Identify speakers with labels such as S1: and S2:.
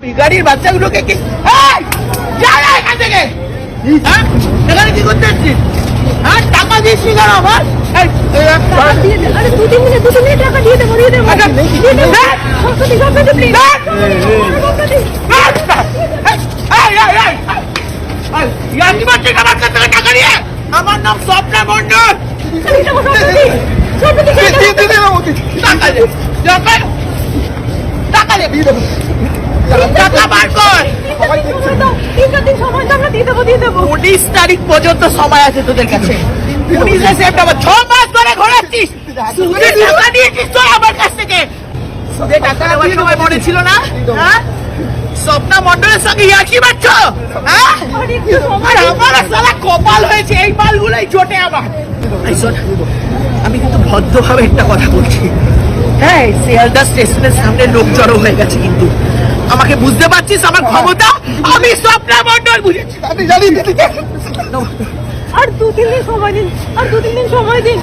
S1: ভিখারির বাচ্চাগুলোকে কি এই! এখান থেকে! এখানে কি করতে এসছিস হ্যাঁ টাকা দিস নি কেন? আমার নাম স্বপ্না মন্ডল টাকা দে। টাকা দে টাকা বার কর
S2: সময় দাও তিন চার দিন সময় দাও আমরা দিয়ে দেবো দিয়ে দেবো।
S1: উনিশ তারিখ পর্যন্ত সময় আছে তোদের কাছে। উনিশে সেপ্টেম্বর ছ মাস ধরে ঘোরাচ্ছিস সুদের টাকা নিয়েছিস তোর আমার কাছ থেকে। সুদের টাকা নেওয়ার সময় মনে ছিল না? হ্যাঁ? স্বপ্না মন্ডলের সঙ্গে ইয়ার্কি মারছ? হ্যাঁ? আমার সালা কপাল হয়েছে এই মালগুলোই জোটে আমার। আমি কিন্তু ভদ্রভাবে একটা কথা বলছি। হ্যাঁ শিয়ালদা স্টেশনের সামনে লোক জড়ো হয়ে গেছে কিন্তু। আমাকে বুঝতে পারছিস আমার ক্ষমতা? আমি স্বপ্না মন্ডল বুঝেছি
S3: আমি জানি দিদি
S2: আর দু তিন দিন সময় দিন আর দু তিন দিন সময় দিন।